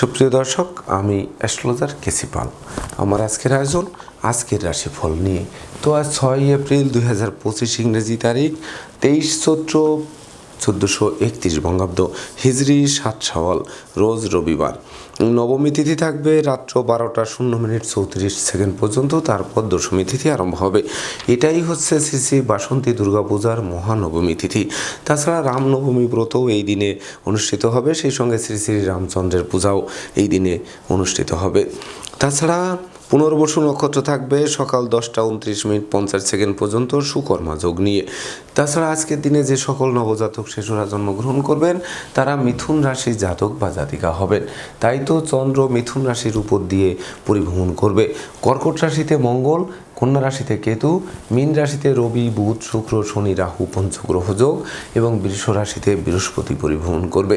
সুপ্রিয় দর্শক, আমি অ্যাস্ট্রোলজার কেসি পাল। আমার আজকের আয়োজন, আজকের রাশিফল নিয়ে। তো আজ ছয় এপ্রিল দুই হাজার পঁচিশ ইংরেজি তারিখ, তেইশ চৈত্র চোদ্দোশো একত্রিশ বঙ্গাব্দ হিজড়ি সাত সওয়াল, রোজ রবিবার। নবমী তিথি থাকবে, রাত্র বারোটা শূন্য মিনিট চৌত্রিশ সেকেন্ড পর্যন্ত, তারপর দশমী তিথি আরম্ভ হবে। এটাই হচ্ছে শ্রী শ্রী বাসন্তী দুর্গাপূজার মহানবমী তিথি। তাছাড়া রামনবমী ব্রতও এই দিনে অনুষ্ঠিত হবে, সেই সঙ্গে শ্রী শ্রী রামচন্দ্রের পূজাও এই দিনে অনুষ্ঠিত হবে। তাছাড়া পুনর্বসু নক্ষত্র থাকবে সকাল দশটা উনত্রিশ মিনিট পঞ্চাশ সেকেন্ড পর্যন্ত সুকর্মা যোগ নিয়ে। তাছাড়া আজকের দিনে যে সকল নবজাতক শিশুরা জন্মগ্রহণ করবেন, তারা মিথুন রাশির জাতক বা জাতিকা হবেন। তাই তো চন্দ্র মিথুন রাশির উপর দিয়ে পরিভ্রমণ করবে। কর্কট রাশিতে মঙ্গল, কন্যা রাশিতে কেতু, মীন রাশিতে রবি, বুধ, শুক্র, শনি, রাহু, পঞ্চগ্রহ যোগ এবং বৃষ রাশিতে বৃহস্পতি পরিভ্রমণ করবে।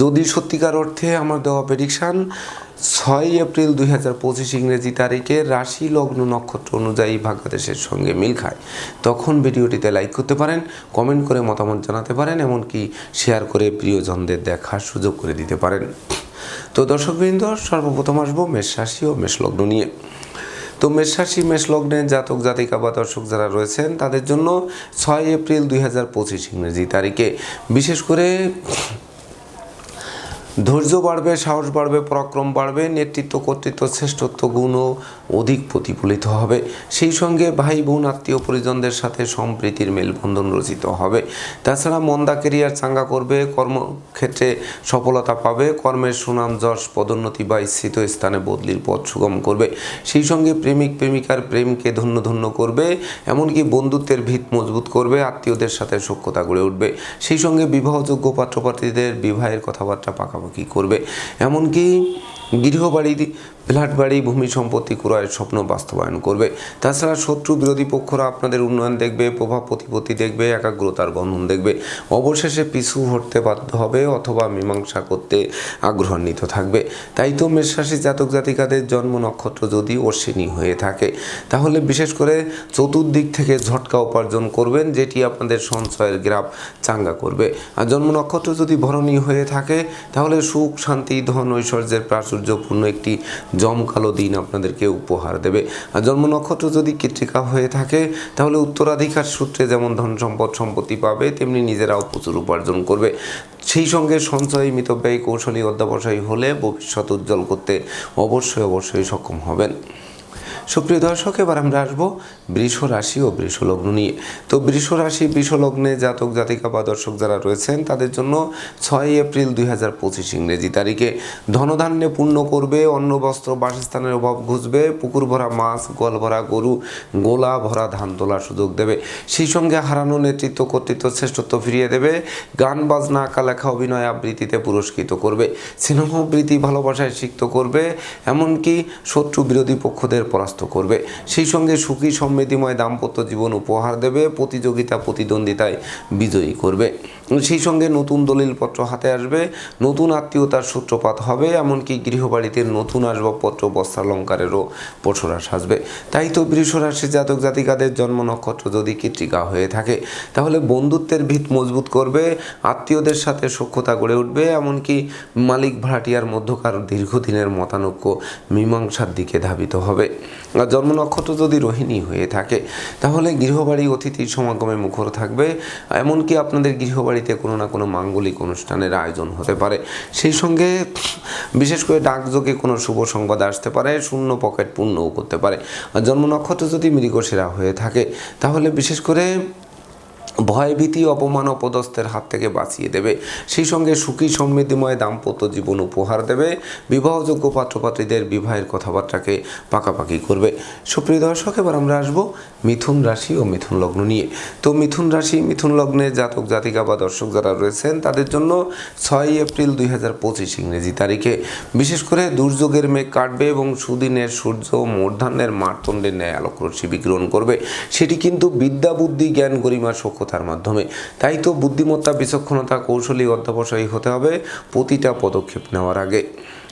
যদি সত্যিকার অর্থে আমার দেওয়া প্রেডিকশান ছয় এপ্রিল দুই হাজার পঁচিশ ইংরেজি তারিখে রাশি লগ্ন নক্ষত্র অনুযায়ী ভাগ্যদেশের সঙ্গে মিল খায়। তখন ভিডিওটিতে লাইক করতে পারেন কমেন্ট করে মতামত জানাতে পারেন, এমনকি শেয়ার করে প্রিয়জনদের দেখার সুযোগ করে দিতে পারেন। তো দর্শকবৃন্দ, সর্বপ্রথম আসব মেষ রাশি ও মেষ লগ্ন নিয়ে। তো মেষরাশি মেষ লগ্নে জাতক, জাতিকা বা দর্শক যারা রয়েছেন, তাদের জন্য ছয় এপ্রিল দুই হাজার পঁচিশ ইংরেজি তারিখে বিশেষ করে ধৈর্য বাড়বে, সাহস বাড়বে, পরাক্রম বাড়বে, নেতৃত্ব, কর্তৃত্ব, শ্রেষ্ঠত্ব, গুণও অধিক প্রতিফলিত হবে। সেই সঙ্গে ভাই, বোন, আত্মীয় পরিজনদের সাথে সম্প্রীতির মেলবন্ধন রচিত হবে। তাছাড়া মন্দা কেরিয়ার চাঙ্গা করবে, কর্মক্ষেত্রে সফলতা পাবে, কর্মের সুনাম, যশ, পদোন্নতি বা ইচ্ছিত স্থানে বদলির পথ সুগম করবে। সেই সঙ্গে প্রেমিক, প্রেমিকার প্রেমকে ধন্য ধন্য করবে, এমনকি বন্ধুত্বের ভিত মজবুত করবে, আত্মীয়দের সাথে সখ্যতা গড়ে উঠবে। সেই সঙ্গে বিবাহযোগ্য পাত্রপাত্রীদের বিবাহের কথাবার্তা পাকাপাকি করবে? এমনকি গৃহবাড়ি ফ্ল্যাট বাড়ি ভূমি সম্পত্তি ক্রয়ের স্বপ্ন বাস্তবায়ন করবে। তাছাড়া শত্রু বিরোধী পক্ষরা আপনাদের উন্নয়ন দেখবে, প্রভাব প্রতিপত্তি দেখবে, একাগ্রতার বন্ধন দেখবে। অবশেষে পিছু হটতে বাধ্য হবে অথবা মীমাংসা করতে আগ্রহান্বিত থাকবে। তাই তো মেষরাশি জাতক জাতিকাদের জন্ম নক্ষত্র যদি অশ্বিনী হয়ে থাকে, তাহলে বিশেষ করে চতুর্দিক থেকে ঝটকা উপার্জন করবেন, যেটি আপনাদের সঞ্চয়ের গ্রাফ চাঙ্গা করবে। আর জন্ম নক্ষত্র যদি ভরণী হয়ে থাকে, তাহলে সুখ, শান্তি, ধন, ঐশ্বর্যের প্রাচুর্যপূর্ণ একটি জমকালো দিন আপনাদেরকে উপহার দেবে। আর জন্ম নক্ষত্র যদি কৃত্রিকা হয়ে থাকে, তাহলে উত্তরাধিকার সূত্রে যেমন ধন সম্পদ সম্পত্তি পাবে, তেমনি নিজেরাও প্রচুর উপার্জন করবে। সেই সঙ্গে সঞ্চয়, মিতব্যয়ী, কৌশলী, অধ্যাবসায়ী হলে ভবিষ্যৎ উজ্জ্বল করতে অবশ্যই অবশ্যই সক্ষম হবেন। সুপ্রিয় দর্শক, এবার আমরা আসব বৃষ রাশি ও বৃষ লগ্ন নিয়ে। তো বৃষ রাশি, বৃষ লগ্নে জাতক, জাতিকা বা দর্শক যারা রয়েছেন, তাদের জন্য ছয় এপ্রিল দুই হাজার পঁচিশ ইংরেজি তারিখে। ধনধান্যে পূর্ণ করবে, অন্ন, বস্ত্র, বাসস্থানের অভাব ঘুষবে পুকুর ভরা মাছ, গোয়াল ভরা গরু, গোলা ভরা ধান তোলার সুযোগ দেবে। সেই সঙ্গে হারানো নেতৃত্ব, কর্তৃত্ব, শ্রেষ্ঠত্ব ফিরিয়ে দেবে। গান, বাজনা আঁকা লেখা অভিনয় আবৃত্তিতে পুরস্কৃত করবে। স্নেহবৃত্তি ভালোবাসায় সিক্ত করবে, এমনকি শত্রু বিরোধী পক্ষদের পরাস্ত করবে। সেই সঙ্গে সুখী সমৃদ্ধিময় দাম্পত্য জীবন উপহার দেবে, প্রতিযোগিতা, প্রতিদ্বন্দ্বিতায় বিজয়ী করবে। সেই সঙ্গে নতুন দলিলপত্র হাতে আসবে, নতুন আত্মীয়তার সূত্রপাত হবে, এমনকি গৃহবাড়িতে নতুন আসবাবপত্র, বস্ত্রালঙ্কারেরও পসরা সাজবে তাই তো বৃষরাশি জাতক জাতিকাদের জন্ম নক্ষত্র যদি কৃত্রিকা হয়ে থাকে, তাহলে বন্ধুত্বের ভিত মজবুত করবে, আত্মীয়দের সাথে সখ্যতা গড়ে উঠবে, এমনকি মালিক ভাড়াটিয়ার মধ্যকার দীর্ঘদিনের মতানৈক্য মীমাংসার দিকে ধাবিত হবে। জন্ম নক্ষত্র যদি রোহিণী হয়ে থাকে, তাহলে গৃহবাড়ি অতিথির সমাগমে মুখর থাকবে। এমনকি আপনাদের গৃহবাড়িতে কোনো না কোনো মাঙ্গলিক অনুষ্ঠানের আয়োজন হতে পারে। সেই সঙ্গে বিশেষ করে ডাকযোগে কোনো শুভ সংবাদ আসতে পারে, শূন্য পকেট পূর্ণও করতে পারে। আর জন্ম নক্ষত্র যদি মৃগশিরা হয়ে থাকে, তাহলে বিশেষ করে ভয়ভীতি, অপমান অপদস্থের হাত থেকে বাঁচিয়ে দেবে। সেই সঙ্গে সুখী, সমৃদ্ধিময় দাম্পত্য জীবন উপহার দেবে। বিবাহযোগ্য পাত্রপাত্রীদের বিবাহের কথাবার্তাকে পাকাপাকি করবে। সুপ্রিয় দর্শক, এবার আমরা আসব মিথুন রাশি ও মিথুন লগ্ন নিয়ে। তো মিথুন রাশি, মিথুন লগ্নে জাতক, জাতিকা বা দর্শক যারা রয়েছেন, তাদের জন্য ছয় এপ্রিল দুই হাজার পঁচিশ ইংরেজি তারিখে। বিশেষ করে দুর্যোগের মেঘ কাটবে এবং সুদিনের সূর্য মূর্ধান্যের মারতণ্ডের ন্যায় আলোকরশ্মি বিকিরণ করবে। সেটি কিন্তু বিদ্যা, বুদ্ধি, জ্ঞান, গরিমা সক্ষতার মাধ্যমে। তাই তো বুদ্ধিমত্তা বিচক্ষণতা কৌশলী অধ্যবসায়ী হতে হবে প্রতিটা পদক্ষেপ নেওয়ার আগে।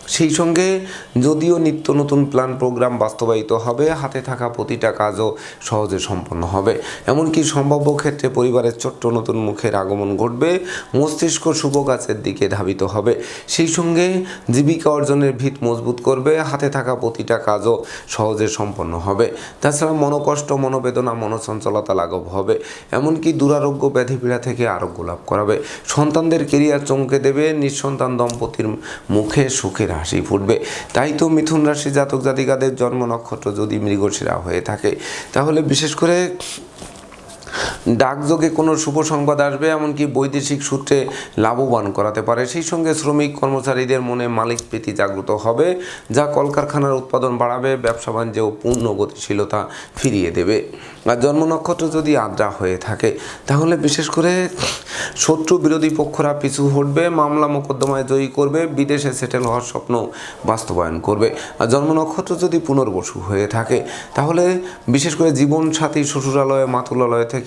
সেই সঙ্গে যদিও নিত্য নতুন প্ল্যান প্রোগ্রাম বাস্তবায়িত হবে, হাতে থাকা প্রতিটা কাজও সহজে সম্পন্ন হবে। এমনকি সম্ভাব্য ক্ষেত্রে পরিবারের ছোট্ট নতুন মুখের আগমন ঘটবে, মস্তিষ্ক শুভ কাজের দিকে ধাবিত হবে। সেই সঙ্গে জীবিকা অর্জনের ভিত মজবুত করবে, হাতে থাকা প্রতিটা কাজও সহজে সম্পন্ন হবে। তাছাড়া মনোকষ্ট, মনোবেদনা, মনোচঞ্চলতা লাঘব হবে। এমনকি দুরারোগ্য ব্যাধি পীড়া থেকে আরোগ্য লাভ করাবে। সন্তানদের কেরিয়ার চমকে দেবে, নিঃসন্তান দম্পতির মুখে সুখের হাসি ফুটবে। তাই তো মিথুন রাশি জাতক জাতিকাদের জন্ম নক্ষত্র যদি মৃগশিরা হয়ে থাকে, তাহলে বিশেষ করে ডাকযোগে কোনো শুভ সংবাদ আসবে, এমনকি বৈদেশিক সূত্রে লাভবান করাতে পারে। সেই সঙ্গে শ্রমিক কর্মচারীদের মনে মালিক প্রীতি জাগ্রত হবে, যা কলকারখানার উৎপাদন বাড়াবে, ব্যবসা বাণিজ্যেও পূর্ণ গতিশীলতা ফিরিয়ে দেবে। আর জন্ম নক্ষত্র যদি আদ্রা হয়ে থাকে, তাহলে বিশেষ করে শত্রু বিরোধী পক্ষরা পিছু হটবে, মামলা মোকদ্দমায় জয়ী করবে, বিদেশে সেটেল হওয়ার স্বপ্ন বাস্তবায়ন করবে। আর জন্ম নক্ষত্র যদি পুনর্বসু হয়ে থাকে, তাহলে বিশেষ করে জীবন সাথী শ্বশুরালয়, মাতুলালয় থেকে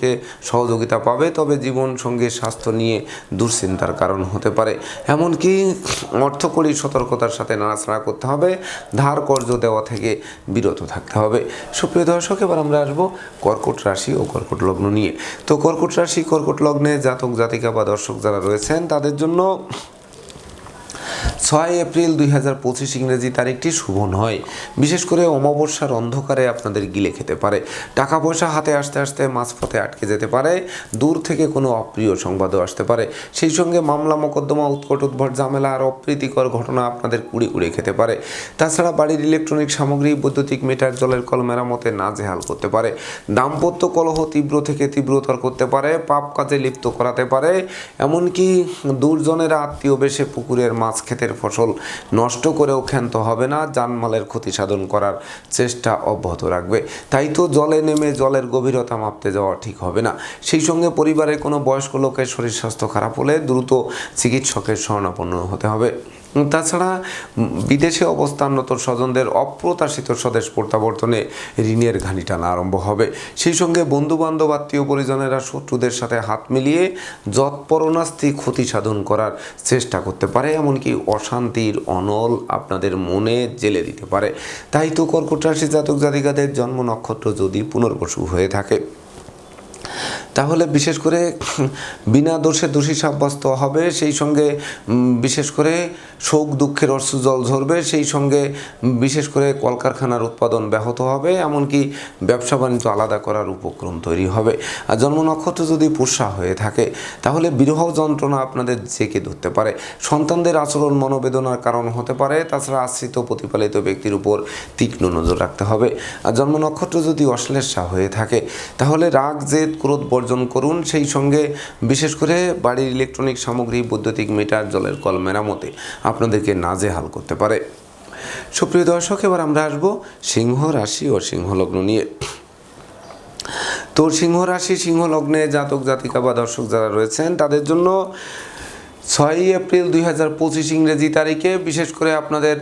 সহযোগিতা পাবে, তবে জীবন সঙ্গী স্বাস্থ্য নিয়ে দুশ্চিন্তার কারণ হতে পারে। এমনকি অর্থকরী সতর্কতার সাথে নাড়াচাড়া করতে হবে, ধার কর্জ দেওয়া থেকে বিরত থাকতে হবে। সুপ্রিয় দর্শক, এবার আমরা আসব কর্কট রাশি ও কর্কট লগ্ন নিয়ে। তো কর্কট রাশি, কর্কট লগ্নে জাতক জাতিকা বা দর্শক যারা রয়েছেন, তাদের জন্য ছয় এপ্রিল দুই হাজার পঁচিশ ইংরেজি তারিখটি শুভ নয়। বিশেষ করে অমাবস্যার অন্ধকারে আপনাদের গিলে খেতে পারে। টাকা পয়সা হাতে আসতে আসতে মাঝপথে আটকে যেতে পারে। দূর থেকে কোনো অপ্রিয় সংবাদও আসতে পারে। সেই সঙ্গে মামলা মোকদ্দমা, উৎকট উদ্ভট ঝামেলা আর অপ্রীতিকর ঘটনা আপনাদের কুড়ি কুড়ে খেতে পারে। তাছাড়া বাড়ির ইলেকট্রনিক সামগ্রী, বৈদ্যুতিক মিটার, জলের কল মেরামতে নাজেহাল করতে পারে। দাম্পত্য কলহ তীব্র থেকে তীব্রতর করতে পারে। পাপ কাজে লিপ্ত করাতে পারে। এমনকি দুর্জনেরা আত্মীয় বেশে পুকুরের মাছ ক্ষেতের ফসল নষ্ট করেও ক্ষান্ত হবে না, জানমালের ক্ষতি সাধন করার চেষ্টা অব্যাহত রাখবে। তাই তো জলে নেমে জলের গভীরতা মাপতে যাওয়া ঠিক হবে না। সেই সঙ্গে পরিবারের কোনো বয়স্ক লোকের শরীর স্বাস্থ্য খারাপ হলে দ্রুত চিকিৎসকের শরণাপন্ন হতে হবে। তাছাড়া বিদেশে অবস্থানরত স্বজনদের অপ্রত্যাশিত স্বদেশ প্রত্যাবর্তনে ঋণের ঘানি টানা আরম্ভ হবে। সেই সঙ্গে বন্ধুবান্ধব, আত্মীয় পরিজনেরা শত্রুদের সাথে হাত মিলিয়ে যৎপরণাস্তি ক্ষতি সাধন করার চেষ্টা করতে পারে, এমনকি অশান্তির অনল আপনাদের মনে জেলে দিতে পারে। তাই তো কর্কট রাশি জাতক জাতিকাদের জন্ম নক্ষত্র যদি পুনর্বসু হয়ে থাকে। তাহলে বিশেষ করে বিনা দোষে দোষী সাব্যস্ত হবে, সেই সঙ্গে বিশেষ করে শোক দুঃখের অশ্রু জল ঝরবে, সেই সঙ্গে বিশেষ করে কলকারখানার উৎপাদন ব্যাহত হবে, এমনকি ব্যবসা বাণিজ্য আলাদা করার উপক্রম তৈরি হবে। আর জন্ম নক্ষত্র যদি পুষা হয়ে থাকে, তাহলে বিরহ যন্ত্রণা আপনাদের জেকে ধরতে পারে। সন্তানদের আচরণ মনোবেদনার কারণ হতে পারে, তাছাড়া আশ্রিত প্রতিপালিত ব্যক্তির উপর তীক্ষ্ণ নজর রাখতে হবে। আর জন্ম নক্ষত্র যদি অশ্লেষা হয়ে থাকে, তাহলে রাগ, জেদ, ক্রোধ, বর্জন করুন, সেই সঙ্গে বিশেষ করে বাড়ির ইলেকট্রনিক সামগ্রী, বৈদ্যুতিক মিটার জলের কল, মেরামতে আপনাদেরকে নাজেহাল করতে পারে। সুপ্রিয় দর্শক, এবার আমরা আসব সিংহ রাশি ও সিংহলগ্ন নিয়ে। তো সিংহ রাশি, সিংহ লগ্নে জাতক জাতিকা বা দর্শক যারা রয়েছেন, তাদের জন্য ছয়ই এপ্রিল দুই হাজার পঁচিশ ইংরেজি তারিখে বিশেষ করে আপনাদের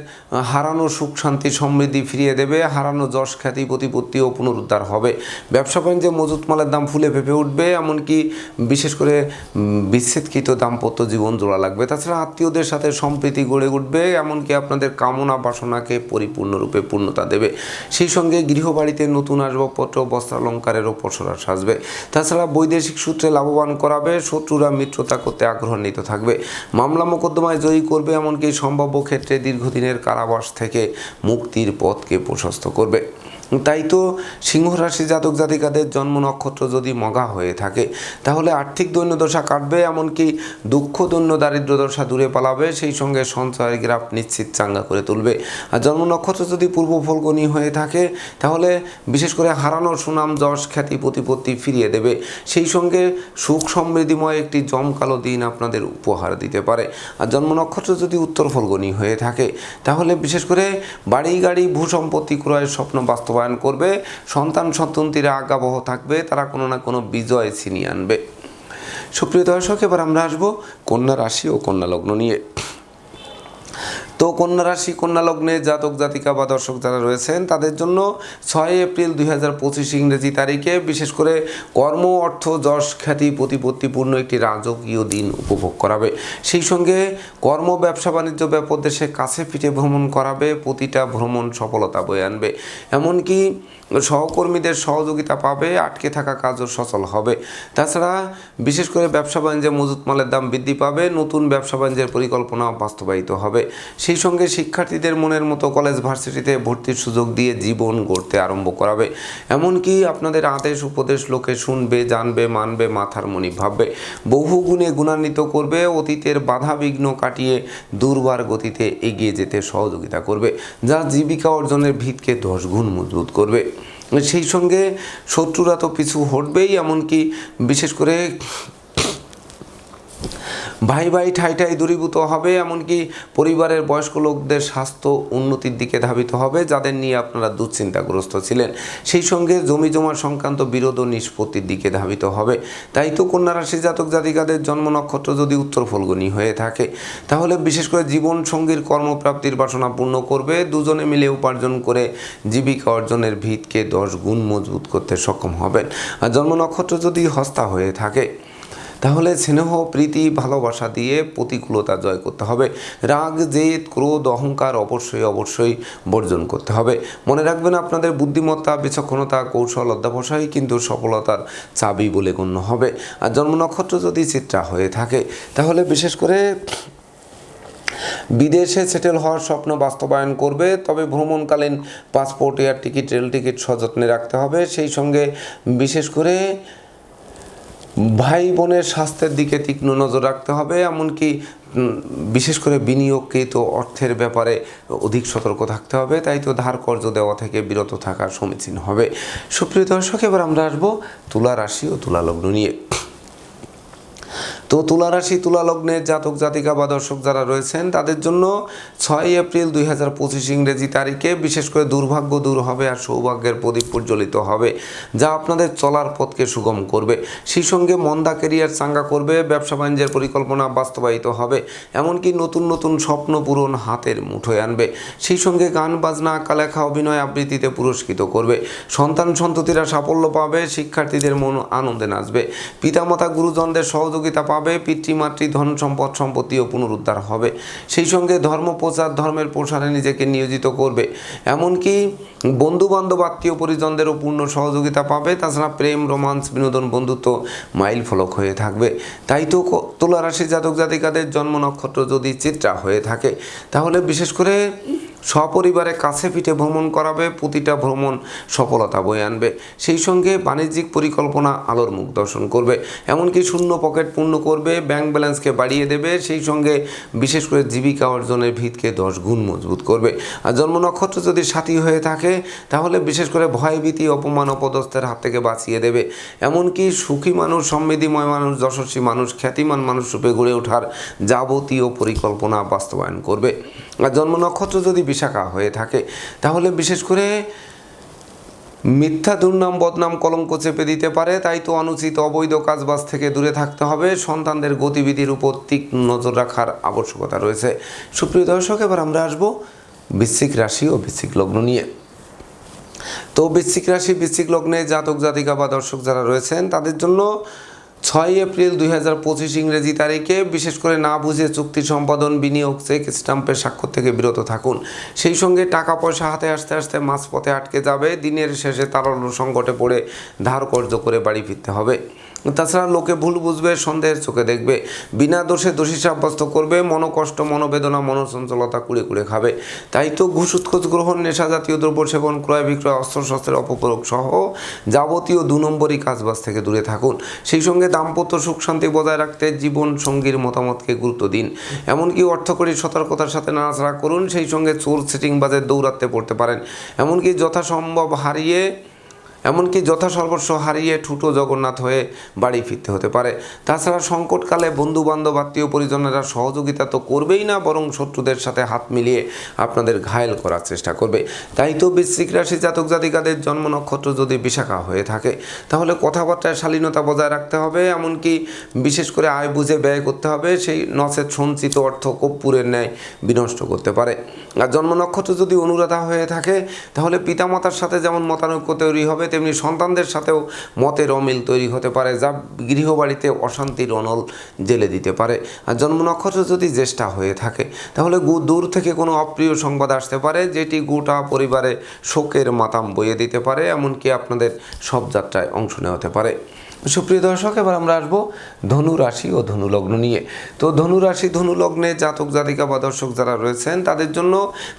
হারানো সুখ, শান্তি, সমৃদ্ধি ফিরিয়ে দেবে, হারানো যশ, খ্যাতি, প্রতিপত্তি ও পুনরুদ্ধার হবে। ব্যবসা বাণিজ্যে মজুত মালের দাম ফুলে ফেপে উঠবে, এমনকি বিশেষ করে বিচ্ছেদকৃত দাম্পত্য জীবন জোড়া লাগবে। তাছাড়া আত্মীয়দের সাথে সম্প্রীতি গড়ে উঠবে, এমনকি আপনাদের কামনা বাসনাকে পরিপূর্ণরূপে পূর্ণতা দেবে। সেই সঙ্গে গৃহবাড়িতে নতুন আসবাবপত্র, বস্ত্রালঙ্কারেরও পসরা সাজবে। তাছাড়া বৈদেশিক সূত্রে লাভবান করাবে, শত্রুরা মিত্রতা করতে আগ্রহান্বিত থাকবে। মামলা মোকদ্দমায় জয়ী করবে এমনকি সম্ভাব্য ক্ষেত্রে দীর্ঘদিনের কারাবাস থেকে মুক্তির পথকে প্রশস্ত করবে। তাই তো সিংহ রাশি জাতক জাতিকাদের জন্ম নক্ষত্র যদি মগা হয়ে থাকে, তাহলে আর্থিক দৈন্যদশা কাটবে, এমনকি দুঃখ, দৈন্য দারিদ্র দশা দূরে পালাবে, সেই সঙ্গে সঞ্চয়ের গ্রাফ নিশ্চিত চাঙ্গা করে তুলবে। আর জন্ম নক্ষত্র যদি পূর্ব ফলগনি হয়ে থাকে, তাহলে বিশেষ করে হারানো সুনাম, যশ, খ্যাতি, প্রতিপত্তি ফিরিয়ে দেবে। সেই সঙ্গে সুখ সমৃদ্ধিময় একটি জমকালো দিন আপনাদের উপহার দিতে পারে। আর জন্ম নক্ষত্র যদি উত্তর ফলগনি হয়ে থাকে, তাহলে বিশেষ করে বাড়ি, গাড়ি ভূ সম্পত্তি ক্রয়ের স্বপ্ন বাস্তবায়ন করবে, সন্তান সন্ততিরা আজ্ঞাবহ থাকবে, তারা কোনো না কোনো বিজয় ছিনিয়ে আনবে। সুপ্রিয় দর্শক, এবার আমরা আসব কন্যা রাশি ও কন্যা লগ্ন নিয়ে। তো কন্যা রাশি, কন্যা লগ্নে জাতক, জাতিকা বা দর্শক যারা রয়েছেন, তাদের জন্য ছয় এপ্রিল দুই হাজার পঁচিশ ইংরেজি তারিখে বিশেষ করে কর্ম, অর্থ, যশ, খ্যাতি, প্রতিপত্তিপূর্ণ একটি রাজকীয় দিন উপভোগ করাবে। সেই সঙ্গে কর্ম, ব্যবসা, বাণিজ্য ব্যাপার দেশে কাছে পিঠে ভ্রমণ করাবে, প্রতিটা ভ্রমণ সফলতা বয়ে আনবে। এমনকি সহকর্মীদের সহযোগিতা পাবে, আটকে থাকা কাজও সচল হবে। তাছাড়া বিশেষ করে ব্যবসা বাণিজ্যে মজুত মালের দাম বৃদ্ধি পাবে, নতুন ব্যবসা বাণিজ্যের পরিকল্পনা বাস্তবায়িত হবে। সেই সঙ্গে শিক্ষার্থীদের মনের মতো কলেজ ভার্সিটিতে ভর্তির সুযোগ দিয়ে জীবন গড়তে আরম্ভ করাবে। এমনকি আপনাদের আদেশ, উপদেশ লোকে শুনবে, জানবে, মানবে, মাথার মনি ভাববে। বহু গুণে গুণান্বিত করবে, অতীতের বাধা বিঘ্ন কাটিয়ে দুর্বার গতিতে এগিয়ে যেতে সহযোগিতা করবে, যা জীবিকা অর্জনের ভিতকে দশ গুণ মজবুত করবে। সেই সঙ্গে শত্রুরা তো পিছু হটবেই এমনকি বিশেষ করে ভাই ভাই ঠাই ঠাই দূরীভূত হবে, এমনকি পরিবারের বয়স্ক লোকদের স্বাস্থ্য উন্নতির দিকে ধাবিত হবে, যাদের নিয়ে আপনারা দুশ্চিন্তাগ্রস্ত ছিলেন। সেই সঙ্গে জমি জমা সংক্রান্ত বিরোধ ও নিষ্পত্তির দিকে ধাবিত হবে। তাই তো কন্যা রাশি জাতক জাতিকাদের জন্ম নক্ষত্র যদি উত্তর ফলগুনি হয়ে থাকে, তাহলে বিশেষ করে জীবন সঙ্গীর কর্মপ্রাপ্তির বাসনা পূর্ণ করবে। দুজনে মিলে উপার্জন করে জীবিকা অর্জনের ভিতকে দশ গুণ মজবুত করতে সক্ষম হবেন। আর জন্ম নক্ষত্র যদি হস্তা হয়ে থাকে তাহলে স্নেহ, প্রীতি, ভালোবাসা দিয়ে প্রতিকূলতা জয় করতে হবে। রাগ, জেদ, ক্রোধ, অহংকার অবশ্যই অবশ্যই বর্জন করতে হবে। মনে রাখবেন আপনাদের বুদ্ধিমত্তা, বিচক্ষণতা, কৌশল অধ্যাবসায় কিন্তু সফলতার চাবি বলে গণ্য হবে। আর জন্ম নক্ষত্র যদি চিত্রা হয়ে থাকে, তাহলে বিশেষ করে বিদেশে সেটেল হওয়ার স্বপ্ন বাস্তবায়ন করবে। তবে ভ্রমণকালীন passport, air ticket, rail ticket সযত্নে রাখতে হবে। সেই সঙ্গে বিশেষ করে ভাই বোনের স্বাস্থ্যের দিকে তীক্ষ্ণ নজর রাখতে হবে, এমনকি বিশেষ করে বিনিয়োগকৃত অর্থের ব্যাপারে অধিক সতর্ক থাকতে হবে। তাই তো ধার কর্য দেওয়া থেকে বিরত থাকার সমীচীন হবে। সুপ্রিয় দর্শক, এবার আমরা আসব তুলা রাশি ও তুলা লগ্ন নিয়ে। তো তুলা রাশি তুলা লগ্নের জাতক, জাতিকা বা দর্শক যারা রয়েছেন, তাদের জন্য ছয় এপ্রিল দুই হাজার পঁচিশ ইংরেজি তারিখে বিশেষ করে দুর্ভাগ্য দূর হবে আর সৌভাগ্যের প্রদীপ প্রজ্বলিত হবে, যা আপনাদের চলার পথকে সুগম করবে। সেই সঙ্গে মন্দা কেরিয়ার চাঙ্গা করবে, ব্যবসা বাণিজ্যের পরিকল্পনা বাস্তবায়িত হবে, এমনকি নতুন নতুন স্বপ্ন পূরণ হাতের মুঠোয় আনবে। সেই সঙ্গে গান, বাজনা আঁকা লেখা অভিনয় আবৃত্তিতে পুরস্কৃত করবে। সন্তান সন্ততিরা সাফল্য পাবে, শিক্ষার্থীদের মন আনন্দে নাচবে। পিতামাতা, গুরুজনদের সহযোগিতা পাবে পিতৃমাতৃ ধন সম্পদ সম্পত্তিও পুনরুদ্ধার হবে। সেই সঙ্গে ধর্ম, প্রচার, ধর্মের প্রসারে নিজেকে নিয়োজিত করবে। এমনকি বন্ধু বান্ধব আত্মীয় পরিজনদেরও পূর্ণ সহযোগিতা পাবে। তাছাড়া প্রেম, রোমান্স, বিনোদন, বন্ধুত্ব মাইল ফলক হয়ে থাকবে। তাই তো ক- তুলা রাশি জাতক জাতিকাদের জন্ম নক্ষত্র যদি চিত্রা হয়ে থাকে, তাহলে বিশেষ করে সপরিবারে কাছে পিঠে ভ্রমণ করাবে, প্রতিটা ভ্রমণ সফলতা বয়ে আনবে। সেই সঙ্গে বাণিজ্যিক পরিকল্পনা আলোর মুখ দর্শন করবে। এমনকি শূন্য পকেট পূর্ণ করবে, ব্যাংক ব্যালেন্সকে বাড়িয়ে দেবে, সেই সঙ্গে বিশেষ করে জীবিকা অর্জনের ভিতকে দশ গুণ মজবুত করবে। আর জন্ম নক্ষত্র যদি সাথী হয়ে থাকে, তাহলে বিশেষ করে ভয়ভীতি, অপমান, অপদস্থের হাত থেকে বাঁচিয়ে দেবে। এমনকি সুখী মানুষ, সমৃদ্ধিময় মানুষ, যশস্বী মানুষ, খ্যাতিমান মানুষ রূপে গড়ে ওঠার যাবতীয় পরিকল্পনা বাস্তবায়ন করবে। জন্ম নক্ষত্র যদি বিশাখা হয়ে থাকে, তাহলে বিশেষ করে মিথ্যা, দুর্নাম, বদনাম, কলঙ্ক চেপে দিতে পারে। তাই তো অনুচিত অবৈধ কাজবাজ থেকে দূরে থাকতে হবে। সন্তানদের গতিবিধির উপর তীক্ষ্ণ নজর রাখার আবশ্যকতা রয়েছে। সুপ্রিয় দর্শক, এবার আমরা আসব বৃশ্চিক রাশি ও বৃশ্চিক লগ্ন নিয়ে। তো বৃশ্চিক রাশি, বৃশ্চিক লগ্নে জাতক জাতিকা বা দর্শক যারা রয়েছেন, তাদের জন্য ছয় এপ্রিল দুই হাজার পঁচিশ ইংরেজি তারিখে, বিশেষ করে না বুঝে চুক্তি সম্পাদন, বিনিয়োগ চেক স্টাম্পের স্বাক্ষর থেকে বিরত থাকুন। সেই সঙ্গে টাকা পয়সা হাতে আসতে আসতে মাঝপথে আটকে যাবে। দিনের শেষে তারল্য সংকটে পড়ে ধার কর্য করে বাড়ি ফিরতে হবে। তাছাড়া লোকে ভুল বুঝবে, সন্দেহের চোখে দেখবে। বিনা দোষে দোষী সাব্যস্ত করবে, মনোকষ্ট, মনোবেদনা মনোচঞ্চলতা কুড়ে কুড়ে খাবে। তাই তো ঘুষ, উৎকোচ, গ্রহণ, নেশা জাতীয় দ্রব্য সেবন, ক্রয় বিক্রয় অস্ত্রশস্ত্রের অপপ্রয়োগ সহ যাবতীয় দু নম্বরই কাজবাজ থেকে দূরে থাকুন। সেই সঙ্গে দাম্পত্য সুখ শান্তি বজায় রাখতে জীবন সঙ্গীর মতামতকে গুরুত্ব দিন। এমনকি অর্থকরী সতর্কতার সাথে নাড়াচাড়া করুন, সেই সঙ্গে চোর সিটিং বাজে দৌড়াতে পড়তে পারেন। এমনকি যথাসম্ভব হারিয়ে এমনকি যথাসর্বস্ব হারিয়ে ঠুটো জগন্নাথ হয়ে বাড়ি ফিরতে হতে পারে। তাছাড়া সংকটকালে বন্ধু বান্ধব আত্মীয় পরিজনেরা সহযোগিতা তো করবেই না, বরং শত্রুদের সাথে হাত মিলিয়ে আপনাদের ঘায়েল করার চেষ্টা করবে। তাই তো বৃশ্চিক রাশি জাতক জাতিকাদের জন্ম নক্ষত্র যদি বিশাখা হয়ে থাকে, তাহলে কথাবার্তায় শালীনতা বজায় রাখতে হবে। এমনকি বিশেষ করে আয় বুঝে ব্যয় করতে হবে। সেই নচেত সঞ্চিত অর্থ কর্পূরের ন্যায় বিনষ্ট করতে পারে। আর জন্ম নক্ষত্র যদি অনুরাধা হয়ে থাকে, তাহলে পিতামাতার সাথে যেমন মতানৈক্য তৈরি হবে তেমনি সন্তানদের সাথেও মতের অমিল তৈরি হতে পারে, যা গৃহবাড়িতে অশান্তির অনল জেলে দিতে পারে। আর জন্ম নক্ষত্র যদি জ্যেষ্ঠা হয়ে থাকে, তাহলে গু দূর থেকে কোনো অপ্রিয় সংবাদ আসতে পারে, যেটি গোটা পরিবারে শোকের মাতাম বইয়ে দিতে পারে, এমনকি আপনাদের সব যাত্রায় অংশ নেওয়াতে পারে। সুপ্রিয় দর্শক, এবার আমরা আসব ধনু রাশি ও ধনু লগ্ন নিয়ে। তো ধনু রাশি ধনু লগ্নে জাতক, জাতিকা বা দর্শক যারা রয়েছেন, তাদের জন্য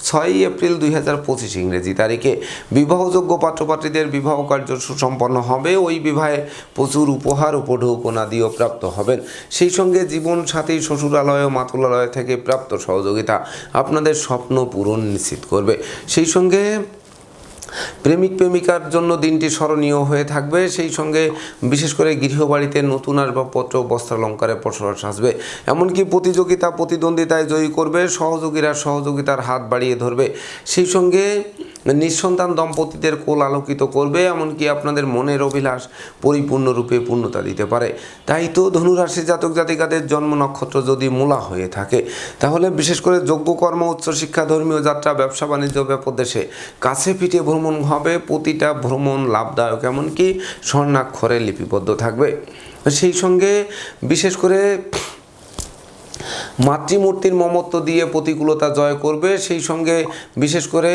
ছয়ই এপ্রিল দুই হাজার পঁচিশ ইংরেজি তারিখে বিবাহযোগ্য পাত্রপাত্রীদের বিবাহ কার্য সুসম্পন্ন হবে। ওই বিবাহে প্রচুর উপহার উপঢৌকনাদিও প্রাপ্ত হবেন। সেই সঙ্গে জীবন সাথী শ্বশুরালয় ও মাতুলালয় থেকে প্রাপ্ত সহযোগিতা আপনাদের স্বপ্ন পূরণ নিশ্চিত করবে। সেই সঙ্গে প্রেমিক প্রেমিকার জন্য দিনটি স্মরণীয় হয়ে থাকবে। সেই সঙ্গে বিশেষ করে গৃহবাড়িতে নতুন আসবাবপত্র, বস্ত্রালঙ্কারে প্রসরস আসবে এমনকি প্রতিযোগিতা, প্রতিদ্বন্দ্বিতায় জয়ী করবে। সহযোগীরা সহযোগিতার হাত বাড়িয়ে ধরবে। সেই সঙ্গে নিঃসন্তান দম্পতিদের কোল আলোকিত করবে, এমনকি আপনাদের মনের অভিলাষ পরিপূর্ণরূপে পূর্ণতা দিতে পারে। তাই তো ধনুরাশি জাতক জাতিকাদের জন্ম নক্ষত্র যদি মূলা হয়ে থাকে, তাহলে বিশেষ করে যোগ্যকর্ম উচ্চশিক্ষা ধর্মীয় যাত্রা, ব্যবসা বাণিজ্য ব্যাপদেশে কাছে পিঠে ভ্রমণ হবে, প্রতিটা ভ্রমণ লাভদায়ক, এমনকি স্বর্ণাক্ষরে লিপিবদ্ধ থাকবে। সেই সঙ্গে বিশেষ করে মাতৃমূর্তির মমত্ব দিয়ে প্রতিকূলতা জয় করবে, সেই সঙ্গে বিশেষ করে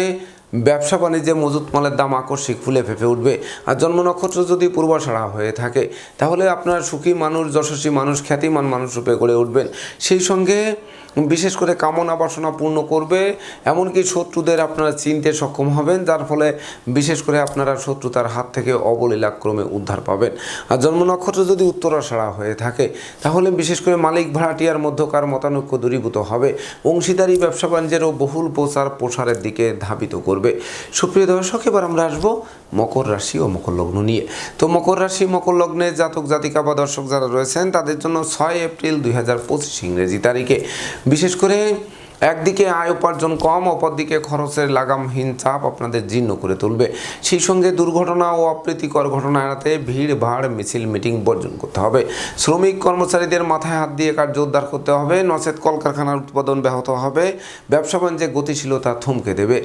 ব্যবসা বাণিজ্যে মজুত মালের দাম আকস্মিক ফুলে ফেঁপে উঠবে। আর জন্ম নক্ষত্র যদি পূর্বাসারা হয়ে থাকে, তাহলে আপনার সুখী মানুষ, যশস্বী মানুষ, খ্যাতিমান মানুষ রূপে গড়ে উঠবেন। সেই সঙ্গে বিশেষ করে কামনা বাসনা পূর্ণ করবে, এমনকি শত্রুদের আপনারা চিনতে সক্ষম হবেন, যার ফলে বিশেষ করে আপনারা শত্রুতার হাত থেকে অবলীলাক্রমে উদ্ধার পাবেন। আর জন্ম নক্ষত্র যদি উত্তরাষাড়া হয়ে থাকে, তাহলে বিশেষ করে মালিক ভাড়াটিয়ার মধ্যকার মতানৈক্য দূরীভূত হবে, অংশীদারি, ব্যবসা বাণিজ্যেরও বহুল প্রচার প্রসারের দিকে ধাবিত করবে। সুপ্রিয় দর্শক, এবার আমরা আসব মকর রাশি ও মকর লগ্ন নিয়ে। তো মকর রাশি, মকর লগ্নে জাতক জাতিকা বা দর্শক যারা রয়েছেন, তাদের জন্য ছয় এপ্রিল দুই হাজার পঁচিশ ইংরেজি তারিখে। বিশেষ করে একদিকে আয় উপার্জন কম, অপরদিকে খরচের লাগামহীন চাপ আপনাদের জীর্ণ করে তুলবে। সেই সঙ্গে দুর্ঘটনা ও অপ্রীতিকর ঘটনা এড়াতে ভিড়, ভাড়, মিছিল, মিটিং বর্জন করতে হবে। শ্রমিক কর্মচারীদের মাথায় হাত দিয়ে কার্য উদ্ধার করতে হবে। নচেত কলকারখানার উৎপাদন ব্যাহত হবে। ব্যবসা বাণিজ্যে গতিশীলতা থমকে দেবে।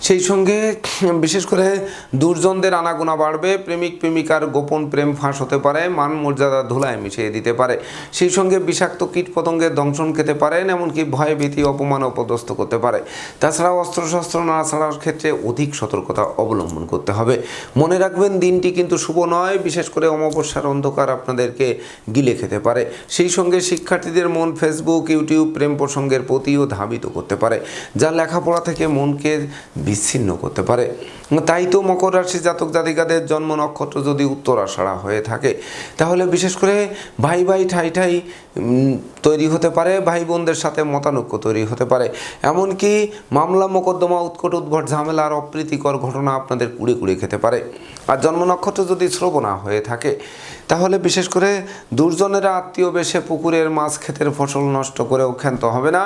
সেই সঙ্গে বিশেষ করে দুর্জনদের আনাগোনা বাড়বে। প্রেমিক, প্রেমিকার গোপন প্রেম ফাঁস হতে পারে। মান মর্যাদা ধুলায় মিশিয়ে দিতে পারে। সেই সঙ্গে বিষাক্ত কীট পতঙ্গের দংশন খেতে পারেন। এমনকি ভয় ভীতি অপমান অপদস্থ করতে পারে। তাছাড়াও অস্ত্রশস্ত্র না ছাড়ার ক্ষেত্রে অধিক সতর্কতা অবলম্বন করতে হবে। মনে রাখবেন, দিনটি কিন্তু শুভ নয়, বিশেষ করে অমাবস্যার অন্ধকার আপনাদেরকে গিলে খেতে পারে। সেই সঙ্গে শিক্ষার্থীদের মন ফেসবুক ইউটিউব প্রেম প্রসঙ্গের প্রতিও ধাবিত করতে পারে, যা লেখাপড়া থেকে মনকে বিচ্ছিন্ন করতে পারে। তাই তো মকর রাশি জাতক জাতিকাদের জন্ম নক্ষত্র যদি উত্তর উত্তরাষাড়া হয়ে থাকে, তাহলে বিশেষ করে ভাই ভাই ঠাই ঠাই তৈরি হতে পারে। ভাই বোনদের সাথে মতানৈক্য তৈরি হতে পারে। এমনকি মামলা মোকদ্দমা, উৎকট উদ্ভট ঝামেলা আর অপ্রীতিকর ঘটনা আপনাদের কুড়ে কুড়ে খেতে পারে। আর জন্ম নক্ষত্র যদি শ্রবণা হয়ে থাকে, তাহলে বিশেষ করে দুর্জনেরা আত্মীয় বেশে পুকুরের মাছ ক্ষেতের ফসল নষ্ট করেও ক্ষান্ত হবে না।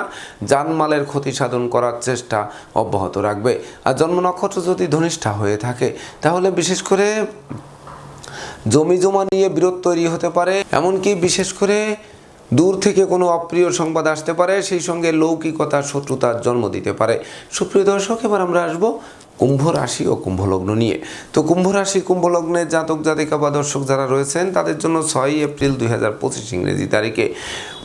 জানমালের ক্ষতি সাধন করার চেষ্টা অব্যাহত রাখবে। আর জন্ম নক্ষত্র যদি ধনিষ্ঠা হয়ে থাকে, তাহলে বিশেষ করে জমি জমা নিয়ে বিরোধ তৈরি হতে পারে। এমনকি বিশেষ করে দূর থেকে কোনো অপ্রিয় সংবাদ আসতে পারে, সেই সঙ্গে লৌকিকতা শত্রুতার জন্ম দিতে পারে। সুপ্রিয় দর্শক, এবার আমরা আসব কুম্ভ রাশি ও কুম্ভ লগ্ন নিয়ে। তো কুম্ভ রাশি, কুম্ভ লগ্নের জাতক, জাতিকা বা দর্শক যারা রয়েছেন, তাদের জন্য ছয়ই এপ্রিল দুই হাজার পঁচিশ ইংরেজি তারিখে।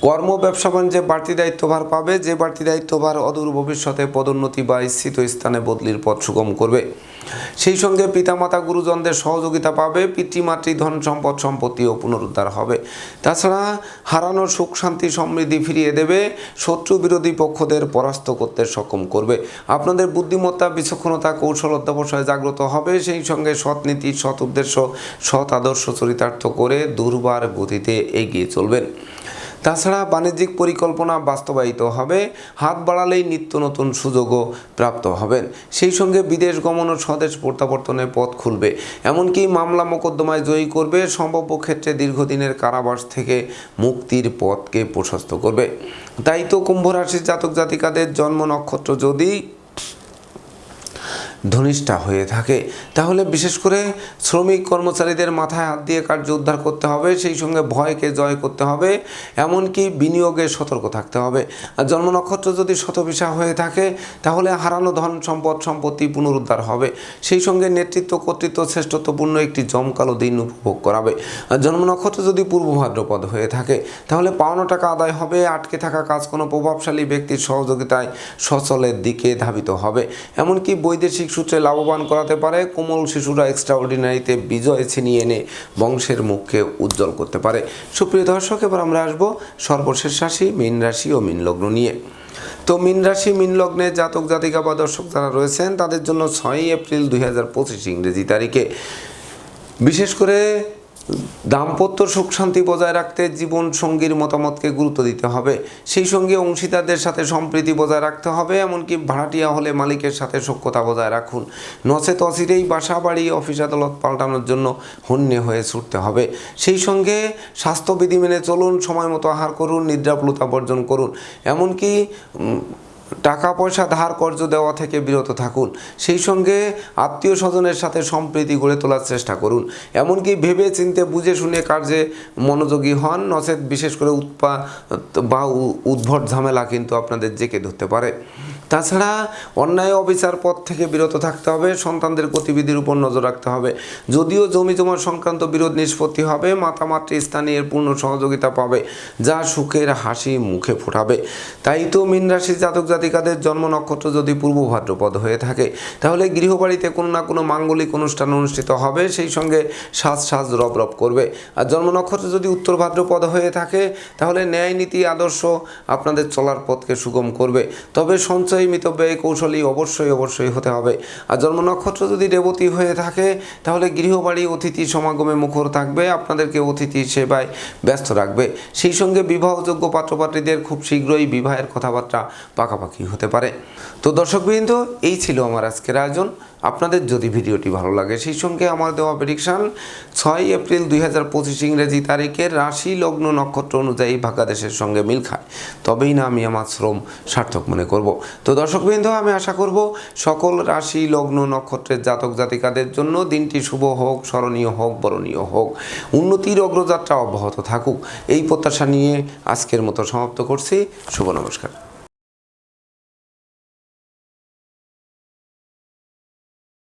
কর্ম, ব্যবসা, বাণিজ্যে বাড়তি দায়িত্বভার পাবে। যে বাড়তি দায়িত্বভার অদূর ভবিষ্যতে পদোন্নতি বা স্থিত স্থানে বদলির পথ সুগম করবে। সেই সঙ্গে পিতামাতা, গুরুজনদের সহযোগিতা পাবে। পিতৃমাতৃ ধন সম্পদ সম্পত্তিও পুনরুদ্ধার হবে। তাছাড়া হারানো সুখ, শান্তি, সমৃদ্ধি ফিরিয়ে দেবে। শত্রু বিরোধী পক্ষদের পরাস্ত করতে সক্ষম করবে। আপনাদের বুদ্ধিমত্তা, বিচক্ষণতা কৌশল অধ্যাবসায় জাগ্রত হবে, সেই সঙ্গে সৎ নীতি, সৎ উদ্দেশ্য, সৎ আদর্শ চরিতার্থ করে দুর্বার গতিতে এগিয়ে চলবেন। তাছাড়া বাণিজ্যিক পরিকল্পনা বাস্তবায়িত হবে, হাত বাড়ালেই নিত্য নতুন সুযোগও প্রাপ্ত হবেন। সেই সঙ্গে বিদেশ গমন ও স্বদেশ প্রত্যাবর্তনের পথ খুলবে। এমনকি মামলা মোকদ্দমায় জয়ী করবে, সম্ভাব্য ক্ষেত্রে দীর্ঘদিনের কারাবাস থেকে মুক্তির পথকে প্রশস্ত করবে। তাই তো কুম্ভ রাশির জাতক জাতিকাদের জন্ম নক্ষত্র যদি ধনিষ্ঠা হয়ে থাকে। তাহলে বিশেষ করে শ্রমিক কর্মচারীদের মাথায় হাত দিয়ে কার্য উদ্ধার করতে হবে, সেই সঙ্গে ভয়কে জয় করতে হবে, এমনকি বিনিয়োগে সতর্ক থাকতে হবে। আর জন্ম নক্ষত্র যদি শতবিশা হয়ে থাকে, তাহলে হারানো ধন সম্পদ সম্পত্তি পুনরুদ্ধার হবে। সেই সঙ্গে নেতৃত্ব, কর্তৃত্ব, শ্রেষ্ঠত্বপূর্ণ একটি জমকালো দিন উপভোগ করাবে। আর জন্ম নক্ষত্র যদি পূর্ব ভাদ্রপদ হয়ে থাকে, তাহলে পাওনা টাকা আদায় হবে, আটকে থাকা কাজ কোনো প্রভাবশালী ব্যক্তির সহযোগিতায় সচলের দিকে ধাবিত হবে। এমনকি বৈদেশিক সূত্রে লাভবান করাতে পারে, কোমল শিশুরা এক্সট্রা অর্ডিনারিতে বিজয় ছিনিয়ে এনে বংশের মুখকে উজ্জ্বল করতে পারে। সুপ্রিয় দর্শক, এবার আমরা আসব সর্বশেষ রাশি, মীন রাশি ও মীন লগ্ন নিয়ে। তো মীন রাশি, মীন লগ্নে জাতক, জাতিকা বা দর্শক যারা রয়েছেন, তাদের জন্য ছয়ই এপ্রিল দুই হাজার পঁচিশ ইংরেজি তারিখে। বিশেষ করে দাম্পত্য সুখ শান্তি বজায় রাখতে জীবন সঙ্গীর মতামতকে গুরুত্ব দিতে হবে। সেই সঙ্গে অংশীদারদের সাথে সম্প্রীতি বজায় রাখতে হবে, এমনকি ভাড়াটিয়া হলে মালিকের সাথে সখ্যতা বজায় রাখুন। নচেত অচিরেই বাসা বাড়ি, অফিস আদালত পাল্টানোর জন্য হন্যে হয়ে ছুটতে হবে। সেই সঙ্গে স্বাস্থ্যবিধি মেনে চলুন, সময় মতো আহার করুন নিদ্রাপ্লুতা বর্জন করুন। এমনকি টাকা পয়সা ধার কর্য দেওয়া থেকে বিরত থাকুন। সেই সঙ্গে আত্মীয় স্বজনের সাথে সম্প্রীতি গড়ে তোলার চেষ্টা করুন। এমনকি ভেবে চিনতে বুঝে শুনে কার্যে মনোযোগী হন। নচেত বিশেষ করে উৎপা বা উদ্ভট ঝামেলা কিন্তু আপনাদের জেকে ধরতে পারে। তাছাড়া অন্যায় অবিচার পথ থেকে বিরত থাকতে হবে, সন্তানদের গতিবিধির উপর নজর রাখতে হবে। যদিও জমি জমা সংক্রান্ত বিরোধ নিষ্পত্তি হবে, মাতামাতৃ স্থানীয় পূর্ণ সহযোগিতা পাবে, যা সুখের হাসি মুখে ফোটাবে। তাই তো মীন রাশির জাতক জাতিকাদের জন্ম নক্ষত্র যদি পূর্ব ভাদ্রপদ হয়ে থাকে, তাহলে গৃহবাড়িতে কোনো না কোনো মাঙ্গলিক অনুষ্ঠান অনুষ্ঠিত হবে, সেই সঙ্গে সাজ সাজ রব রব করবে। আর জন্ম নক্ষত্র যদি উত্তর ভাদ্রপদ হয়ে থাকে, তাহলে ন্যায় নীতি, আদর্শ আপনাদের চলার পথকে সুগম করবে। তবে সঞ্চয় মিতব্যয়, কৌশলী অবশ্যই অবশ্যই হতে হবে। আর জন্ম নক্ষত্র যদি রেবতী হয়ে থাকে, তাহলে গৃহবাড়ি, অতিথি সমাগমে মুখর থাকবে, আপনাদেরকে অতিথি সেবায় ব্যস্ত রাখবে। সেই সঙ্গে বিবাহযোগ্য পাত্রপাত্রীদের খুব শীঘ্রই বিবাহের কথাবার্তা পাকাপাকি হতে পারে। তো দর্শকবৃন্দ, এই ছিল আমার আজকের আয়োজন। আপনাদের যদি ভিডিওটি ভালো লাগে, সেই সঙ্গে আমার দেওয়া প্রেডিকশান ছয় এপ্রিল দুই হাজার পঁচিশ ইংরেজি তারিখের রাশি লগ্ন নক্ষত্র অনুযায়ী ভাগ্যাদেশের সঙ্গে মিল খায়। তবেই না আমি আমার শ্রম সার্থক মনে করব। তো দর্শক দর্শকবৃন্দ, আমি আশা করব সকল রাশি লগ্ন নক্ষত্রের জাতক জাতিকাদের জন্য দিনটি শুভ হোক, স্মরণীয় হোক, বরণীয় হোক। উন্নতির অগ্রযাত্রা অব্যাহত থাকুক। এই প্রত্যাশা নিয়ে আজকের মতো সমাপ্ত করছি। শুভ নমস্কার।